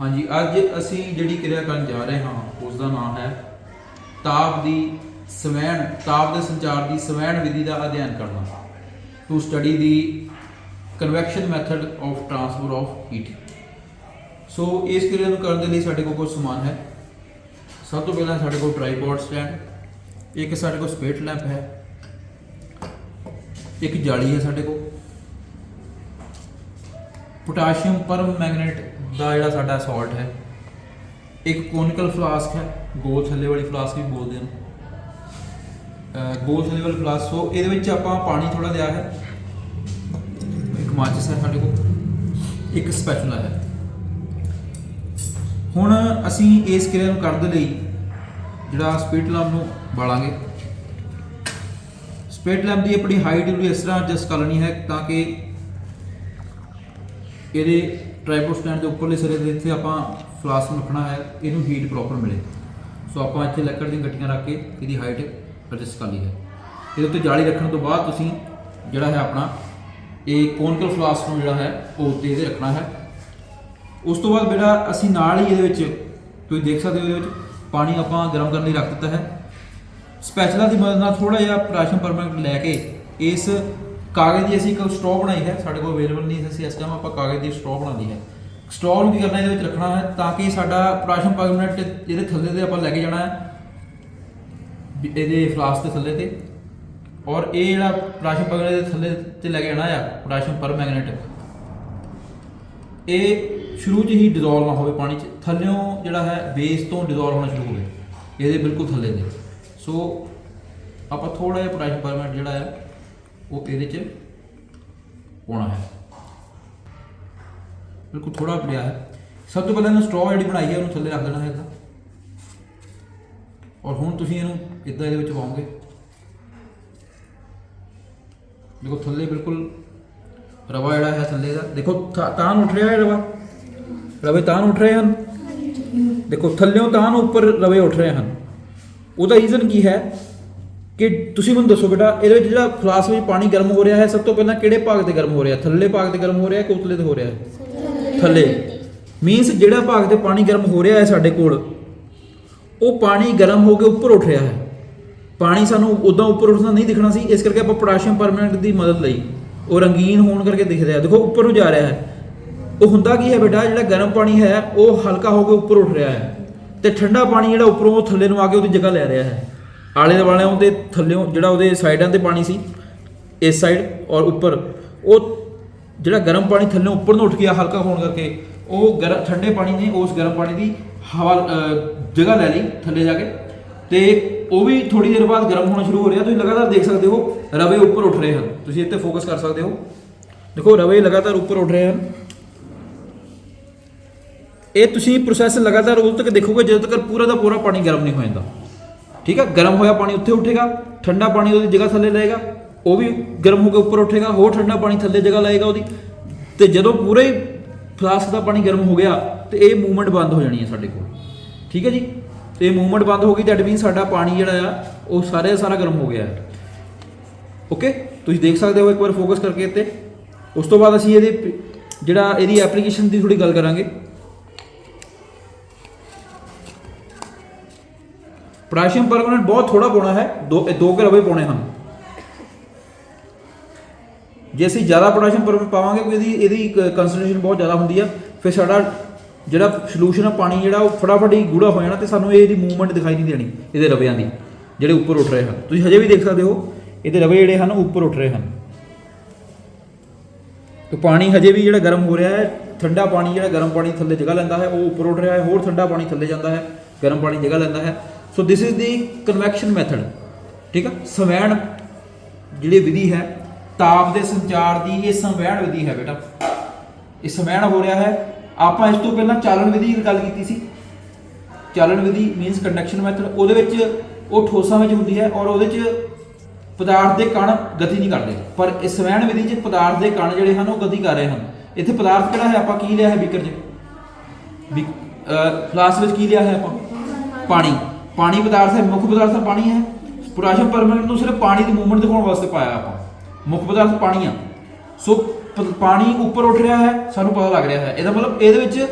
ਹਾਂਜੀ, ਅੱਜ ਅਸੀਂ ਜਿਹੜੀ ਕਿਰਿਆ ਕਰਨ ਜਾ ਰਹੇ ਹਾਂ ਉਸ ਦਾ ਨਾਮ ਹੈ ਤਾਪ ਦੀ ਸਵੈਣ, ਤਾਪ ਦੇ ਸੰਚਾਰ ਦੀ ਸਵੈਣ ਵਿਧੀ ਦਾ ਅਧਿਐਨ ਕਰਨਾ। To study the convection method of transfer of heat so ਇਸ ਕਿਰਿਆ ਨੂੰ ਕਰਨ ਦੇ ਲਈ ਸਾਡੇ ਕੋਲ ਕੁਝ ਸਮਾਨ ਹੈ। ਸਭ ਤੋਂ ਪਹਿਲਾਂ ਸਾਡੇ ਕੋਲ ਟ੍ਰਾਈਪੋਡ ਸਟੈਂਡ ਇੱਕ ਸਾਡੇ ਕੋਲ ਸਪੇਟ ਲੈਂਪ ਹੈ। ਇੱਕ ਜਾਲੀ ਹੈ ਸਾਡੇ ਕੋਲ। ਪੋਟਾਸ਼ੀਅਮ ਪਰਮੈਂਗਨੇਟ ਦਾ ਜਿਹੜਾ ਸਾਡਾ ਸਾਲਟ ਹੈ, ਇੱਕ ਕੋਨਿਕਲ ਫਲਾਸਕ ਹੈ, ਗੋਲ ਥੱਲੇ ਵਾਲੀ ਫਲਾਸਕ ਵੀ ਬੋਲਦੇ ਹਨ। ਗੋਲ ਥੱਲੇ ਵਾਲੀ ਫਲਾਸਕ ਸੋ ਇਹਦੇ ਵਿੱਚ ਆਪਾਂ ਪਾਣੀ ਥੋੜਾ ਲਿਆ ਹੈ। ਇੱਕ ਮਾਚਿਸ ਹੈ ਸਾਡੇ ਕੋਲ, ਇੱਕ ਸਪੈਚੂਲਾ ਹੈ। ਹੁਣ ਅਸੀਂ ਇਸ ਕਿਰਿਆ ਨੂੰ ਕਰਨ ਦੇ ਲਈ ਜਿਹੜਾ ਸਪੀਡ ਲੈਂਪ ਨੂੰ ਬਾਲਾਂਗੇ। ਸਪੀਡ ਲੈਂਪ ਦੀ ਆਪਣੀ ਹਾਈਟ ਨੂੰ ਇਸ ਤਰ੍ਹਾਂ ਐਡਜਸਟ ਕਰ ਹੈ ਤਾਂ ਕਿ ਇਹਦੇ ਟ੍ਰਾਈਪੋਡ ਸਟੈਂਡ ਦੇ ਉੱਪਰਲੇ ਸਿਰੇ ਦੇ ਇੱਥੇ ਆਪਾਂ ਫਲਾਸਕ ਨੂੰ ਰੱਖਣਾ ਹੈ, ਇਹਨੂੰ ਹੀਟ ਪ੍ਰੋਪਰ ਮਿਲੇ। ਸੋ ਆਪਾਂ ਇੱਥੇ ਲੱਕੜ ਦੀਆਂ ਗੱਟੀਆਂ ਰੱਖ ਕੇ ਇਹਦੀ ਹਾਈਟ ਐਡਜਸਟ ਕਰ ਲਈ ਹੈ। ਇਹਦੇ ਉੱਤੇ ਜਾਲੀ ਰੱਖਣ ਤੋਂ ਬਾਅਦ ਤੁਸੀਂ ਜਿਹੜਾ ਹੈ ਆਪਣਾ, ਇਹ ਕੋਨਕਲ ਫਲਾਸਕ ਨੂੰ ਜਿਹੜਾ ਹੈ, ਉਹ ਉੱਤੇ ਇਹਦੇ ਰੱਖਣਾ ਹੈ। ਉਸ ਤੋਂ ਬਾਅਦ ਬੇਟਾ ਅਸੀਂ ਨਾਲ ਹੀ ਇਹਦੇ ਵਿੱਚ, ਤੁਸੀਂ ਦੇਖ ਸਕਦੇ ਹੋ ਇਹਦੇ ਵਿੱਚ ਪਾਣੀ ਆਪਾਂ ਗਰਮ ਕਰਨ ਲਈ ਰੱਖ ਦਿੱਤਾ ਹੈ। ਸਪੈਚੂਲਾ ਦੀ ਮਦਦ ਨਾਲ ਥੋੜਾ ਜਿਹਾ ਪੋਟਾਸ਼ੀਅਮ ਪਰਮੈਂਗਨੇਟ ਲੈ ਕੇ ਇਸ ਕਾਗਜ਼ ਦੀ ਅਸੀਂ ਇੱਕ ਸਟ੍ਰੋ ਬਣਾਈ ਹੈ, ਸਾਡੇ ਕੋਲ ਅਵੇਲੇਬਲ ਨਹੀਂ ਸੀ, ਅਸੀਂ ਇਸ ਟਾਈਮ ਆਪਾਂ ਕਾਗਜ਼ ਦੀ ਸਟ੍ਰੋ ਬਣਾ ਲਈ ਹੈ। ਸਟ੍ਰੋ ਨੂੰ ਕੀ ਕਰਨਾ, ਇਹਦੇ ਵਿੱਚ ਰੱਖਣਾ ਹੈ ਤਾਂ ਕਿ ਸਾਡਾ ਪੋਟਾਸ਼ੀਅਮ ਪਰਮੈਂਗਨੇਟ ਇਹਦੇ ਥੱਲੇ ਤੇ ਆਪਾਂ ਲੈ ਕੇ ਜਾਣਾ ਹੈ ਇਹਦੇ ਫਲਾਸ ਦੇ ਥੱਲੇ ਤੇ। ਔਰ ਇਹ ਜਿਹੜਾ ਪੋਟਾਸ਼ੀਅਮ ਪਰਮੈਂਗਨੇਟ ਦੇ ਥੱਲੇ ਤੇ ਲੈ ਕੇ ਜਾਣਾ ਆ ਪੋਟਾਸ਼ੀਅਮ ਪਰਮੈਂਗਨੇਟ ਇਹ ਸ਼ੁਰੂ 'ਚ ਹੀ ਡਿਜ਼ੋਲਵ ਨਾ ਹੋਵੇ ਪਾਣੀ 'ਚ, ਥੱਲਿਓਂ ਜਿਹੜਾ ਹੈ ਬੇਸ ਤੋਂ ਡਿਜ਼ੋਲਵ ਹੋਣਾ ਸ਼ੁਰੂ ਹੋਵੇ ਇਹਦੇ ਬਿਲਕੁਲ ਥੱਲੇ ਦੇ ਸੋ ਆਪਾਂ ਥੋੜਾ ਜਿਹਾ ਪੋਟਾਸ਼ੀਅਮ ਪਰਮੈਂਟ ਜਿਹੜਾ ਆ ਉਹ ਇਹਦੇ 'ਚ ਪਾਉਣਾ ਹੈ। ਬਿਲਕੁਲ ਥੋੜਾ ਪਿਆ ਹੈ। ਸਭ ਤੋਂ ਪਹਿਲਾਂ ਇਹਨੂੰ ਸਟ੍ਰੋ ਜਿਹੜੀ ਬਣਾਈ ਹੈ, ਉਹਨੂੰ ਥੱਲੇ ਰੱਖ ਦੇਣਾ ਹੈ ਇਦਾਂ। ਔਰ ਹੁਣ ਤੁਸੀਂ ਇਹਨੂੰ ਇਦਾਂ ਇਹਦੇ ਵਿੱਚ ਪਾਓਗੇ। ਦੇਖੋ, ਥੱਲੇ ਬਿਲਕੁਲ ਰਵਾ ਜਿਹੜਾ ਹੈ ਥੱਲੇ ਦਾ। ਦੇਖੋ, ਥਾ- ਤਾਨ ਉੱਠ ਰਿਹਾ ਹੈ ਰਵਾ। ਰਵੇ ਤਾਨ ਉੱਠ ਰਹੇ ਹਨ। ਦੇਖੋ, ਥੱਲਿਓਂ ਤਾਨ ਉੱਪਰ ਰਵੇ ਉੱਠ ਰਹੇ ਹਨ। ਉਹਦਾ ਰੀਜ਼ਨ ਕੀ ਹੈ? ਕਿ ਤੁਸੀਂ ਮੈਨੂੰ ਦੱਸੋ ਬੇਟਾ, ਇਹਦੇ ਵਿੱਚ ਜਿਹੜਾ ਫਲਾਸ ਵਿੱਚ ਪਾਣੀ ਗਰਮ ਹੋ ਰਿਹਾ ਹੈ, ਸਭ ਤੋਂ ਪਹਿਲਾਂ ਕਿਹੜੇ ਭਾਗ ਤੇ ਗਰਮ ਹੋ ਰਿਹਾ? ਥੱਲੇ ਭਾਗ ਤੇ ਗਰਮ ਹੋ ਰਿਹਾ ਕਿ ਉਤਲੇ ਤੇ ਹੋ ਰਿਹਾ ਹੈ? ਥੱਲੇ। ਮੀਨਸ ਜਿਹੜਾ ਭਾਗ ਤੇ ਪਾਣੀ ਗਰਮ ਹੋ ਰਿਹਾ ਹੈ ਸਾਡੇ ਕੋਲ, ਉਹ ਪਾਣੀ ਗਰਮ ਹੋ ਕੇ ਉੱਪਰ ਉੱਠ ਰਿਹਾ ਹੈ। ਪਾਣੀ ਸਾਨੂੰ ਉਦਾਂ ਉੱਪਰ ਉੱਠਦਾ ਨਹੀਂ ਦਿਖਣਾ ਸੀ, ਇਸ ਕਰਕੇ ਆਪਾਂ ਪੋਟਾਸ਼ੀਅਮ ਪਰਮੈਂਟ ਦੀ ਮਦਦ ਲਈ, ਉਹ ਰੰਗੀਨ ਹੋਣ ਕਰਕੇ ਦਿਖ ਰਿਹਾ ਦੇਖੋ, ਉੱਪਰ ਨੂੰ ਜਾ ਰਿਹਾ ਹੈ। ਉਹ ਹੁੰਦਾ ਕੀ ਹੈ ਬੇਟਾ, ਜਿਹੜਾ ਗਰਮ ਪਾਣੀ ਹੈ, ਉਹ ਹਲਕਾ ਹੋ ਕੇ ਉੱਪਰ ਉੱਠ ਰਿਹਾ ਹੈ। ਤੇ ਠੰਡਾ ਪਾਣੀ ਜਿਹੜਾ ਉੱਪਰੋਂ ਉਹ ਥੱਲੇ ਨੂੰ ਆ ਕੇ ਉਹਦੀ ਜਗ੍ਹਾ ਲੈ ਰਿਹਾ ਹੈ। ਆਲੇ ਦੁਆਲੇ ਉਹਦੇ ਥੱਲੇੋਂ ਜਿਹੜਾ ਉਹਦੇ ਸਾਈਡਾਂ ਤੇ ਪਾਣੀ ਸੀ, ਇਸ ਸਾਈਡ ਔਰ ਉੱਪਰ, ਉਹ ਜਿਹੜਾ ਗਰਮ ਪਾਣੀ ਥੱਲੇ ਉੱਪਰ ਨੂੰ ਉੱਠ ਗਿਆ ਹਲਕਾ ਹੋਣ ਕਰਕੇ, ਉਹ ਗਰਮ ਠੰਡੇ ਪਾਣੀ ਨੇ ਉਸ ਗਰਮ ਪਾਣੀ ਦੀ ਹਵਾ ਜਗ੍ਹਾ ਲੈ ਲਈ ਥੱਲੇ ਜਾ ਕੇ ਤੇ ਉਹ ਵੀ ਥੋੜੀ ਦੇਰ ਬਾਅਦ ਗਰਮ ਹੋਣਾ ਸ਼ੁਰੂ ਹੋ ਰਿਹਾ। ਤੁਸੀਂ ਲਗਾਤਾਰ ਦੇਖ ਸਕਦੇ ਹੋ, ਰਵੇ ਉੱਪਰ ਉੱਠ ਰਹੇ ਹਨ। ਤੁਸੀਂ ਇੱਥੇ ਫੋਕਸ ਕਰ ਸਕਦੇ ਹੋ। ਦੇਖੋ, ਰਵੇ ਲਗਾਤਾਰ ਉੱਪਰ ਉੱਠ ਰਹੇ ਹਨ। ਇਹ ਤੁਸੀਂ ਪ੍ਰੋਸੈਸ ਲਗਾਤਾਰ ਉਦੋਂ ਤੱਕ ਦੇਖੋਗੇ ਜਦੋਂ ਤੱਕ ਪੂਰਾ ਦਾ ਪੂਰਾ ਪਾਣੀ ਗਰਮ ਨਹੀਂ ਹੋ ਜਾਂਦਾ। ਠੀਕ ਹੈ ਗਰਮ ਹੋਇਆ ਪਾਣੀ ਉੱਥੇ ਉੱਠੇਗਾ, ਠੰਡਾ ਪਾਣੀ ਉਹਦੀ ਜਗ੍ਹਾ ਥੱਲੇ ਲਏਗਾ, ਉਹ ਵੀ ਗਰਮ ਹੋ ਕੇ ਉੱਪਰ ਉੱਠੇਗਾ, ਹੋਰ ਠੰਡਾ ਪਾਣੀ ਥੱਲੇ ਜਗ੍ਹਾ ਲਏਗਾ ਉਹਦੀ। ਤੇ ਜਦੋਂ ਪੂਰੇ ਹੀ ਫਲਾਸਕ ਦਾ ਪਾਣੀ ਗਰਮ ਹੋ ਗਿਆ, ਤੇ ਇਹ ਮੂਵਮੈਂਟ ਬੰਦ ਹੋ ਜਾਣੀ ਹੈ ਸਾਡੇ ਕੋਲ। ਠੀਕ ਹੈ ਜੀ? ਤੇ ਮੂਵਮੈਂਟ ਬੰਦ ਹੋ ਗਈ ਦੈਟ ਮੀਨ ਸਾਡਾ ਪਾਣੀ ਜਿਹੜਾ ਆ, ਉਹ ਸਾਰੇ ਦਾ ਸਾਰਾ ਗਰਮ ਹੋ ਗਿਆ। ਓਕੇ ਤੁਸੀਂ ਦੇਖ ਸਕਦੇ ਹੋ, ਇੱਕ ਵਾਰ ਫੋਕਸ ਕਰਕੇ ਇੱਥੇ। ਉਸ ਤੋਂ ਬਾਅਦ ਅਸੀਂ ਇਹਦੇ ਜਿਹੜਾ, ਇਹਦੀ ਐਪਲੀਕੇਸ਼ਨ ਦੀ ਥੋੜੀ ਗੱਲ ਕਰਾਂਗੇ। ਪੋਟਾਸ਼ੀਅਮ ਪਰਮੈਂਗਨੇਟ ਬਹੁਤ ਥੋੜਾ ਪਾਉਣਾ ਹੈ, ਦੋ, ਇਹ ਦੋ ਕੁ ਰਵੇ ਪਾਉਣੇ ਹਨ। ਜੇ ਅਸੀਂ ਜ਼ਿਆਦਾ ਪੋਟਾਸ਼ੀਅਮ ਪਰਮੈਂਗਨੇਟ ਪਾਵਾਂਗੇ ਕਿਉਂਕਿ ਇਹਦੀ ਇਹਦੀ ਕਨਸੈਂਟ੍ਰੇਸ਼ਨ ਬਹੁਤ ਜ਼ਿਆਦਾ ਹੁੰਦੀ ਆ, ਫਿਰ ਸਾਡਾ ਜਿਹੜਾ ਸੋਲੂਸ਼ਨ ਆ, ਪਾਣੀ ਜਿਹੜਾ, ਉਹ ਫਟਾਫਟ ਹੀ ਗੂੜਾ ਹੋ ਜਾਣਾ ਤੇ ਸਾਨੂੰ ਇਹਦੀ ਮੂਵਮੈਂਟ ਦਿਖਾਈ ਨਹੀਂ ਦੇਣੀ, ਇਹਦੇ ਰਵਿਆਂ ਦੀ, ਜਿਹੜੇ ਉੱਪਰ ਉੱਠ ਰਹੇ ਹਨ। ਤੁਸੀਂ ਹਜੇ ਵੀ ਦੇਖ ਸਕਦੇ ਹੋ, ਇਹਦੇ ਰਵੇ ਜਿਹੜੇ ਹਨ, ਉਹ ਉੱਪਰ ਉੱਠ ਰਹੇ ਹਨ। ਤੇ ਪਾਣੀ ਹਜੇ ਵੀ ਜਿਹੜਾ ਗਰਮ ਹੋ ਰਿਹਾ ਹੈ, ਠੰਡਾ ਪਾਣੀ ਜਿਹੜਾ ਗਰਮ ਪਾਣੀ ਥੱਲੇ ਜਗ੍ਹਾ ਲੈਂਦਾ ਹੈ, ਉਹ ਉੱਪਰ ਉੱਠ ਰਿਹਾ ਹੈ, ਹੋਰ ਠੰਡਾ ਪਾਣੀ ਥੱਲੇ ਜਾਂਦਾ ਹੈ, ਗਰਮ ਪਾਣੀ ਜਗ੍ਹਾ ਲੈਂਦਾ ਹੈ। So this is the convection method ਠੀਕ ਆ? ਸਵੈਣ ਜਿਹੜੀ ਵਿਧੀ ਹੈ, ਤਾਪ ਦੇ ਸੰਚਾਰ ਦੀ ਇਹ ਸੰਵੈਣ ਵਿਧੀ ਹੈ ਬੇਟਾ। ਇਹ ਸਵੈਣ ਹੋ ਰਿਹਾ ਹੈ। ਆਪਾਂ ਇਸ ਤੋਂ ਪਹਿਲਾਂ ਚਾਲਨ ਵਿਧੀ ਦੀ ਗੱਲ ਕੀਤੀ ਸੀ। ਚਾਲਨ ਵਿਧੀ ਮੀਨਸ ਕੰਡਕਸ਼ਨ ਮੈਥਡ ਉਹਦੇ ਵਿੱਚ ਉਹ ਠੋਸਾਂ ਵਿੱਚ ਹੁੰਦੀ ਹੈ ਔਰ ਉਹਦੇ 'ਚ ਪਦਾਰਥ ਦੇ ਕਣ ਗਤੀ ਨਹੀਂ ਕਰਦੇ। ਪਰ ਇਸ ਸਵੈਣ ਵਿਧੀ 'ਚ ਪਦਾਰਥ ਦੇ ਕਣ ਜਿਹੜੇ ਹਨ, ਉਹ ਗਤੀ ਕਰ ਰਹੇ ਹਨ। ਇੱਥੇ ਪਦਾਰਥ ਕਿਹੜਾ ਹੈ? ਆਪਾਂ ਕੀ ਲਿਆ ਹੈ ਬੀਕਰ 'ਚ? ਵੀ ਫਲਾਸ ਵਿੱਚ ਕੀ ਲਿਆ ਹੈ ਆਪਾਂ? ਪਾਣੀ। ਪਾਣੀ ਪਦਾਰਥ ਹੈ ਮੁੱਖ ਪਦਾਰਥ ਪਾਣੀ ਹੈ। ਪੋਟਾਸ਼ੀਅਮ ਪਰਮੈਂਗਨੇਟ ਨੂੰ ਸਿਰਫ ਪਾਣੀ ਦੀ ਮੂਵਮੈਂਟ ਦਿਖਾਉਣ ਵਾਸਤੇ ਪਾਇਆ ਆਪਾਂ। ਮੁੱਖ ਪਦਾਰਥ ਪਾਣੀ ਆ। ਸੋ ਪ- ਪਾਣੀ ਉੱਪਰ ਉੱਠ ਰਿਹਾ ਹੈ, ਸਾਨੂੰ ਪਤਾ ਲੱਗ ਰਿਹਾ ਹੈ। ਇਹਦਾ ਮਤਲਬ ਇਹਦੇ ਵਿੱਚ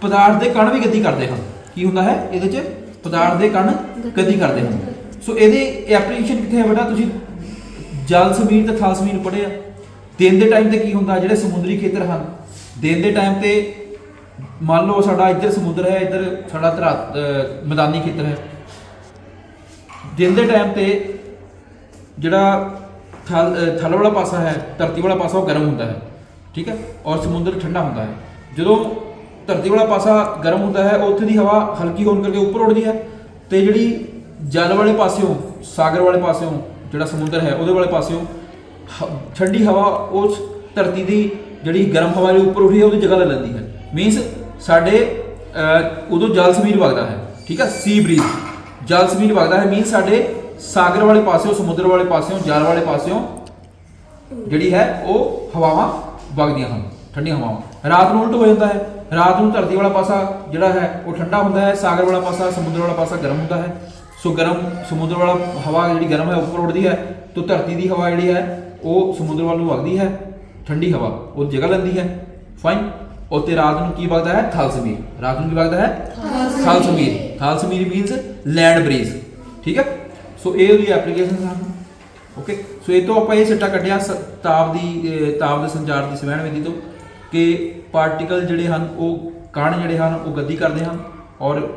ਪਦਾਰਥ ਦੇ ਕਣ ਵੀ ਗਤੀ ਕਰਦੇ ਹਨ। ਕੀ ਹੁੰਦਾ ਹੈ? ਇਹਦੇ 'ਚ ਪਦਾਰਥ ਦੇ ਕਣ ਗਤੀ ਕਰਦੇ ਹਨ। ਸੋ ਇਹਦੇ ਐਪਲੀਕੇਸ਼ਨ ਕਿੱਥੇ ਹੈ ਬੇਟਾ? ਤੁਸੀਂ ਜਲ, ਸਮੀਰ ਤੇ ਥਲ, ਸਮੀਰ ਪੜ੍ਹਿਆ ਦਿਨ ਦੇ ਟਾਈਮ ਤੇ ਕੀ ਹੁੰਦਾ? ਜਿਹੜੇ ਸਮੁੰਦਰੀ ਖੇਤਰ ਹਨ, ਦਿਨ ਦੇ ਟਾਈਮ ਤੇ ਮੰਨ ਲਓ ਸਾਡਾ ਇੱਧਰ ਸਮੁੰਦਰ ਹੈ, ਇੱਧਰ ਸਾਡਾ ਧਰਾ ਮੈਦਾਨੀ ਖੇਤਰ ਹੈ। ਦਿਨ ਦੇ ਟਾਈਮ ਤੇ ਜਿਹੜਾ ਥਲ, ਅਹ ਥਲ ਵਾਲਾ ਪਾਸਾ ਹੈ, ਧਰਤੀ ਵਾਲਾ ਪਾਸਾ ਉਹ ਗਰਮ ਹੁੰਦਾ ਹੈ, ਠੀਕ ਹੈ? ਔਰ ਸਮੁੰਦਰ ਠੰਡਾ ਹੁੰਦਾ ਹੈ। ਜਦੋਂ ਧਰਤੀ ਵਾਲਾ ਪਾਸਾ ਗਰਮ ਹੁੰਦਾ ਹੈ ਉੱਥੇ ਦੀ ਹਵਾ ਹਲਕੀ ਹੋਣ ਕਰਕੇ ਉੱਪਰ ਉੱਡਦੀ ਹੈ ਤੇ ਜਿਹੜੀ ਜਲ ਵਾਲੇ ਪਾਸਿਓਂ, ਸਾਗਰ ਵਾਲੇ ਪਾਸਿਓਂ ਜਿਹੜਾ ਸਮੁੰਦਰ ਹੈ, ਉਹਦੇ ਵਾਲੇ ਪਾਸਿਓਂ ਹ- ਠੰਡੀ ਹਵਾ ਉਸ ਧਰਤੀ ਦੀ ਜਿਹੜੀ ਗਰਮ ਹਵਾ ਜਿਹੜੀ ਉੱਪਰ ਉੱਠੀ ਹੈ, ਉਹਦੀ ਜਗ੍ਹਾ ਲੈ ਲੈਂਦੀ ਹੈ। ਮੀਨਸ ਸਾਡੇ ਉਦੋਂ ਜਲ ਸਮੀਰ ਵਗਦਾ ਹੈ, ਠੀਕ ਹੈ? ਸੀ ਬਰੀਜ਼ ਜਲ ਸਮੀਰ ਵਗਦਾ ਹੈ ਮੀਨਸ ਸਾਡੇ ਸਾਗਰ ਵਾਲੇ ਪਾਸਿਓਂ, ਸਮੁੰਦਰ ਵਾਲੇ ਪਾਸਿਓਂ, ਜਲ ਵਾਲੇ ਪਾਸਿਓਂ ਜਿਹੜੀ ਹੈ, ਉਹ ਹਵਾਵਾਂ ਵਗਦੀਆਂ ਹਨ, ਠੰਡੀਆਂ ਹਵਾਵਾਂ। ਰਾਤ ਨੂੰ ਉਲਟ ਹੋ ਜਾਂਦਾ ਹੈ, ਰਾਤ ਨੂੰ ਧਰਤੀ ਵਾਲਾ ਪਾਸਾ ਜਿਹੜਾ ਹੈ, ਉਹ ਠੰਡਾ ਹੁੰਦਾ ਹੈ, ਸਾਗਰ ਵਾਲਾ ਪਾਸਾ, ਸਮੁੰਦਰ ਵਾਲਾ ਪਾਸਾ ਗਰਮ ਹੁੰਦਾ ਹੈ। ਸੋ ਗਰਮ ਸਮੁੰਦਰ ਵਾਲਾ ਹਵਾ ਜਿਹੜੀ ਗਰਮ ਹੈ ਉੱਪਰ ਉੱਡਦੀ ਹੈ, ਤੋਂ ਧਰਤੀ ਦੀ ਹਵਾ ਜਿਹੜੀ ਹੈ, ਉਹ ਸਮੁੰਦਰ ਵੱਲ ਨੂੰ ਵਗਦੀ ਹੈ, ਠੰਡੀ ਹਵਾ, ਉਹ ਜਗ੍ਹਾ ਲੈਂਦੀ ਹੈ। ਫਾਈਨ ਉੱਤੇ ਰਾਤ ਨੂੰ ਕੀ ਵਗਦਾ ਹੈ, ਥਲ ਸਮੀਰ ਰਾਤ ਨੂੰ ਕੀ ਵਗਦਾ ਹੈ? ਥਲ ਸਮੀਰ ਥਲ ਸਮੀਰ ਮੀਨਸ ਲੈਂਡ ਬਰੀਜ਼ ਠੀਕ ਹੈ? ਸੋ ਇਹ ਉਹਦੀ ਐਪਲੀਕੇਸ਼ਨ ਹਨ ਓਕੇ ਸੋ ਇਹ ਤੋਂ ਆਪਾਂ ਇਹ ਸਿੱਟਾ ਕੱਢਿਆ ਸ- ਤਾਪ ਦੀ ਤਾਪ ਦੇ ਸੰਚਾਰ ਦੀ ਸਵੈਣ ਵਿਧੀ ਤੋਂ, ਕਿ ਪਾਰਟੀਕਲ ਜਿਹੜੇ ਹਨ, ਉਹ ਕਣ ਜਿਹੜੇ ਹਨ, ਉਹ ਗਤੀ ਕਰਦੇ ਹਨ, ਔਰ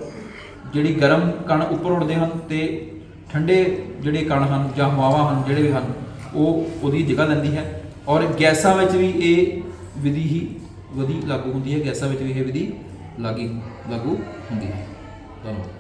ਜਿਹੜੀ ਗਰਮ ਕਣ ਉੱਪਰ ਉੱਡਦੇ ਹਨ ਤੇ ਠੰਡੇ ਜਿਹੜੇ ਕਣ ਹਨ ਜਾਂ ਹਵਾਵਾਂ ਹਨ, ਜਿਹੜੇ ਵੀ ਹਨ, ਉਹ ਉਹਦੀ ਜਗ੍ਹਾ ਲੈਂਦੀ ਹੈ, ਔਰ ਗੈਸਾਂ ਵਿੱਚ ਵੀ ਇਹ ਵਿਧੀ ਹੀ ਵਿਧੀ, ਲਾਗੂ ਹੁੰਦੀ ਹੈ, ਗੈਸਾਂ ਵਿੱਚ ਵੀ ਇਹ ਵਿਧੀ ਲਾਗੀ ਲਾਗੂ ਹੁੰਦੀ ਹੈ ਧੰਨਵਾਦ